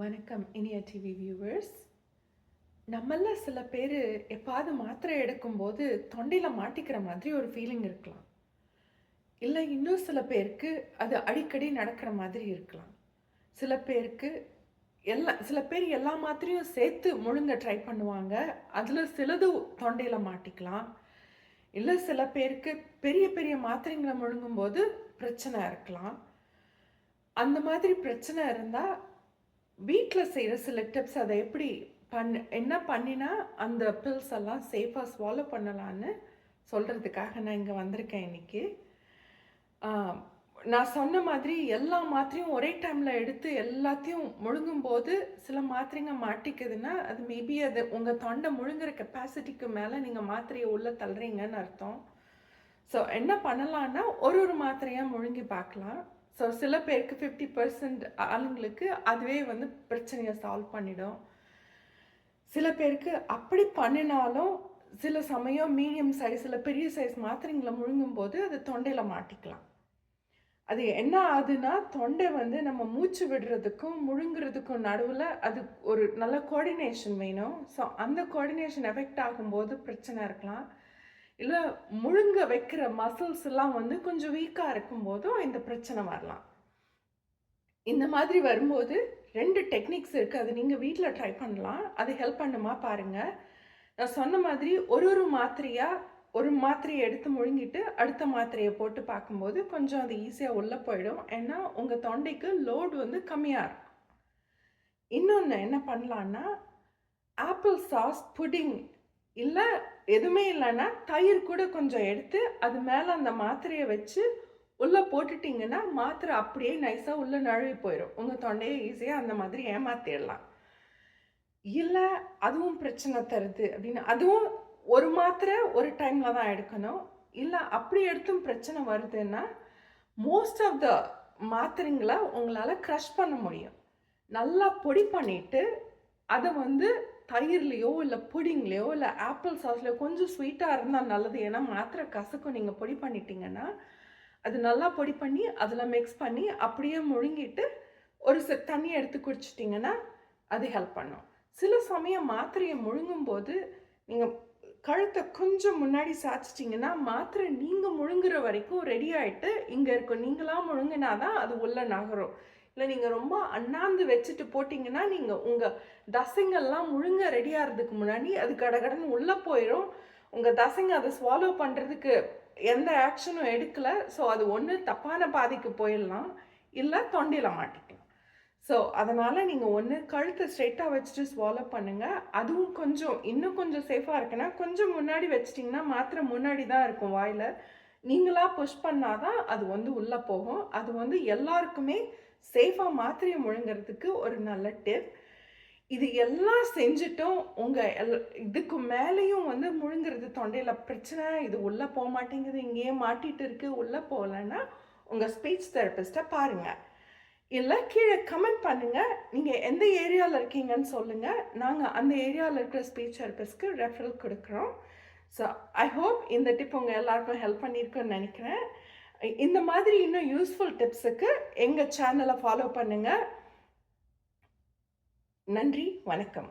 வணக்கம் இனிய TV viewers நம்மள சில பேர் எப்பாவது மாத்திரை எடுக்கும்போது தொண்டையில் மாட்டிக்கிற மாதிரி ஒரு ஃபீலிங் இருக்கலாம். இல்லை இன்னும் சில பேருக்கு அது அடிக்கடி நடக்கிற மாதிரி இருக்கலாம். சில பேருக்கு எல்லா சில பேர் எல்லா மாத்திரையும் சேர்த்து முழுங்க ட்ரை பண்ணுவாங்க. அதில் சிலது தொண்டையில் மாட்டிக்கலாம். இல்லை சில பேருக்கு பெரிய பெரிய மாத்திரைங்களை முழுங்கும்போது பிரச்சனை இருக்கலாம். அந்த மாதிரி பிரச்சனை இருந்தால் வீட்டில் செய்கிற சில டிப்ஸ் அதை எப்படி பண் என்ன பண்ணினா அந்த பில்ஸ் எல்லாம் சேஃபாக ஸ்வாலோ பண்ணலான்னு சொல்கிறதுக்காக நான் இங்கே வந்திருக்கேன் இன்றைக்கி நான் சொன்ன மாதிரி எல்லா மாத்திரையும் ஒரே டைமில் எடுத்து எல்லாத்தையும் முழுங்கும்போது சில மாத்திரைங்க மாட்டிக்குதுன்னா அது மேபி அது உங்கள் தொண்டை முழுங்குற கெப்பாசிட்டிக்கு மேலே நீங்கள் மாத்திரையை உள்ளே தள்ளுறீங்கன்னு அர்த்தம். ஸோ என்ன பண்ணலான்னா ஒரு ஒரு மாத்திரையாக முழுங்கி பார்க்கலாம். ஸோ சில பேருக்கு ஃபிஃப்டி பர்சன்ட் ஆளுங்களுக்கு அதுவே வந்து பிரச்சனையை சால்வ் பண்ணிடும். சில பேருக்கு அப்படி பண்ணினாலும் சில சமயம் மீடியம் சைஸ் இல்லை பெரிய சைஸ் மாத்திரைங்களை முழுங்கும்போது அது தொண்டையில் மாட்டிக்கலாம். அது என்ன ஆகுதுன்னா தொண்டை வந்து நம்ம மூச்சு விடுறதுக்கும் முழுங்குறதுக்கும் நடுவில் அது ஒரு நல்ல கோஆர்டினேஷன் வேணும். ஸோ அந்த கோஆர்டினேஷன் எஃபெக்ட் ஆகும்போது பிரச்சனை இருக்கலாம். இல்லை முழுங்க வைக்கிற மசில்ஸ் எல்லாம் வந்து கொஞ்சம் வீக்காக இருக்கும்போதும் இந்த பிரச்சனை வரலாம். இந்த மாதிரி வரும்போது ரெண்டு டெக்னிக்ஸ் இருக்குது அது நீங்கள் வீட்டில் ட்ரை பண்ணலாம். அது ஹெல்ப் பண்ணுமா பாருங்கள் நான் சொன்ன மாதிரி ஒரு ஒரு மாத்திரையாக ஒரு மாத்திரையை எடுத்து முழுங்கிட்டு அடுத்த மாத்திரையை போட்டு பார்க்கும்போது கொஞ்சம் அது ஈஸியாக உள்ளே போயிடும். ஏன்னா உங்கள் தொண்டைக்கு லோடு வந்து கம்மியாக இருக்கும். இன்னொன்று என்ன பண்ணலான்னா ஆப்பிள் சாஸ் புடிங் இல்லை எதுவுமே இல்லைன்னா தயிர் கூட கொஞ்சம் எடுத்து அது மேலே அந்த மாத்திரையை வச்சு உள்ளே போட்டுட்டிங்கன்னா மாத்திரை அப்படியே நைஸாக உள்ளே நழுவி போயிடும் உங்கள் தொண்டையை ஈஸியாக அந்த மாதிரி ஏமாத்திடலாம். இல்லை அதுவும் பிரச்சனை தருது அப்படின்னு. அதுவும் ஒரு மாத்திரை ஒரு டைமில் தான் எடுக்கணும். இல்லை அப்படி எடுத்தும் பிரச்சனை வருதுன்னா மோஸ்ட் ஆஃப் த மாத்திரைங்களை உங்களால் க்ரஷ் பண்ண முடியும். நல்லா பொடி பண்ணிட்டு அதை வந்து தயிர்லேயோ இல்லை புடிங்லேயோ இல்லை ஆப்பிள் சாஸ்லையோ கொஞ்சம் ஸ்வீட்டாக இருந்தால் நல்லது. ஏன்னா மாத்திரை கசக்கும். நீங்கள் பொடி பண்ணிட்டீங்கன்னா அது நல்லா பொடி பண்ணி அதில் மிக்ஸ் பண்ணி அப்படியே முழுங்கிட்டு ஒரு தண்ணி எடுத்து குடிச்சிட்டிங்கன்னா அது ஹெல்ப் பண்ணும். சில சமயம் மாத்திரையை முழுங்கும்போது நீங்கள் கழுத்தை கொஞ்சம் முன்னாடி சாய்ச்சிட்டிங்கன்னா மாத்திரை நீங்கள் முழுங்குற வரைக்கும் ரெடி ஆகிட்டு இங்கே இருக்கும். நீங்களாக முழுங்கினா தான் அது உள்ளே நகரும். இல்லை நீங்கள் ரொம்ப அண்ணாந்து வச்சுட்டு போட்டிங்கன்னா நீங்கள் உங்கள் தசைங்கள்லாம் முழுங்க ரெடி ஆகிறதுக்கு முன்னாடி அது கடகடன்னு உள்ளே போயிடும் உங்கள் தசைங்க அதை ஸ்வாலோ பண்ணுறதுக்கு எந்த ஆக்ஷனும் எடுக்கலை. ஸோ அது ஒன்று தப்பான பாதைக்கு போயிடலாம். இல்லை தொண்டையில் மாட்டிக்கலாம். ஸோ அதனால் நீங்கள் ஒன்று கழுத்தை ஸ்ட்ரெயிட்டாக வச்சுட்டு ஸ்வாலோ பண்ணுங்கள் அதுவும் கொஞ்சம் இன்னும் கொஞ்சம் சேஃபாக இருக்குன்னா கொஞ்சம் முன்னாடி வச்சிட்டிங்கன்னா மாத்திரை முன்னாடி தான் இருக்கும் வாயில். நீங்களாக புஷ் பண்ணாதான் அது வந்து உள்ளே போகும். அது வந்து எல்லாருக்குமே சேஃபாக மாத்திரையை முழுங்கிறதுக்கு ஒரு நல்ல டிப் இது எல்லாம் செஞ்சுட்டும் உங்கள் எல் இதுக்கு மேலேயும் வந்து முழுங்கிறது தொண்டையில் பிரச்சனை இது உள்ளே போக மாட்டேங்குது இங்கேயே மாட்டிட்டு இருக்குது உள்ளே போகலன்னா உங்கள் ஸ்பீச் தெரபிஸ்ட்டை பாருங்கள் இல்லை கீழே கமெண்ட் பண்ணுங்கள் நீங்கள் எந்த ஏரியாவில் இருக்கீங்கன்னு சொல்லுங்கள் நாங்கள் அந்த ஏரியாவில் இருக்கிற ஸ்பீச் தெரப்பிஸ்ட்க்கு ரெஃபரல் கொடுக்குறோம். ஸோ ஐ ஹோப் இந்த டிப் உங்கள் எல்லாருக்கும் ஹெல்ப் பண்ணியிருக்குன்னு நினைக்கிறேன். இந்த மாதிரி இன்னும் யூஸ்ஃபுல் டிப்ஸுக்கு எங்கள் சேனலை ஃபாலோ பண்ணுங்கள் நன்றி வணக்கம்.